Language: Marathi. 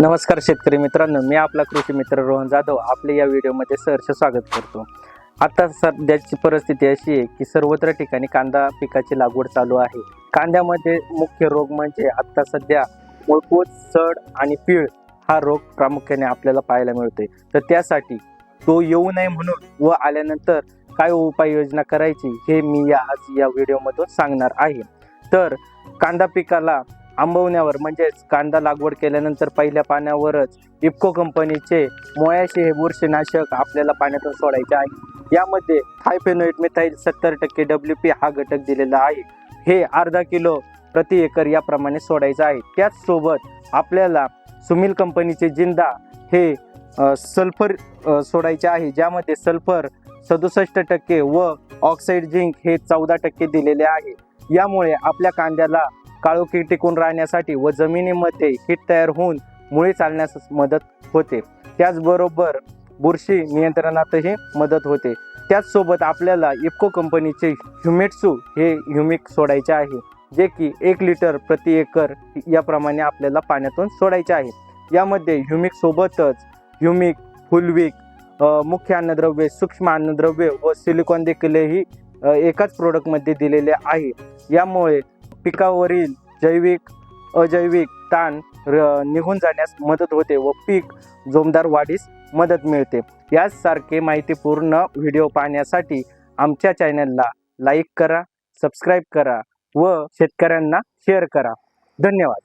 नमस्कार शेतकरी मित्रांनो मी आपला कृषी मित्र रोहन जाधव आपले या व्हिडिओमध्ये सहर्ष स्वागत करतो. आता सध्याची परिस्थिती अशी आहे की सर्वत्र ठिकाणी कांदा पिकाची लागवड चालू आहे. कांद्यामध्ये मुख्य रोग म्हणजे आत्ता सध्या मुळकूट सड आणि पीळ हा रोग प्रामुख्याने आपल्याला पाहायला मिळतोय. तर त्यासाठी तो येऊ नये म्हणून व आल्यानंतर काय उपाययोजना करायची हे मी या आज या व्हिडिओमधून सांगणार आहे. तर कांदा पिकाला आंबवण्यावर म्हणजेच कांदा लागवड केल्यानंतर पहिल्या पाण्यावरच इफको कंपनीचे मोयाशी हे बुरशीनाशक आपल्याला पाण्यातून सोडायचे आहे. यामध्ये थायफेनोइट मिथाईल सत्तर टक्के डब्ल्यू पी हा घटक दिलेला आहे. हे अर्धा किलो प्रति एकर याप्रमाणे सोडायचं आहे. त्याचसोबत आपल्याला सुमिल कंपनीचे जिंदा हे सल्फर सोडायचे आहे. ज्यामध्ये सल्फर सदुसष्ट टक्के व ऑक्साईड झिंक हे चौदा टक्के दिलेले आहे. यामुळे आपल्या कांद्याला काळोखी टिकून राहण्यासाठी व जमिनीमध्ये हिट तयार होऊन मुळे चालण्यास मदत होते. त्याचबरोबर बुरशी नियंत्रणातही मदत होते. त्याचसोबत आपल्याला इफको कंपनीचे ह्युमेटसू हे ह्युमिक सोडायचे आहे जे की एक लिटर प्रति एकर याप्रमाणे आपल्याला पाण्यातून सोडायचे आहे. यामध्ये ह्युमिक सोबतच ह्युमिक फुलविक मुख्य अन्नद्रव्ये सूक्ष्म अन्नद्रव्ये व सिलिकॉन देखीलही एकाच प्रोडक्टमध्ये दिलेले आहे. यामुळे पिकावरील जैविक अजैविक ताण र- निघून जाण्यास मदत होते व पीक जोमदार वाढीस मदत मिळते. याचसारखे माहितीपूर्ण व्हिडिओ पाहण्यासाठी आमच्या चॅनलला लाईक करा सबस्क्राईब करा व शेतकऱ्यांना शेअर करा. धन्यवाद.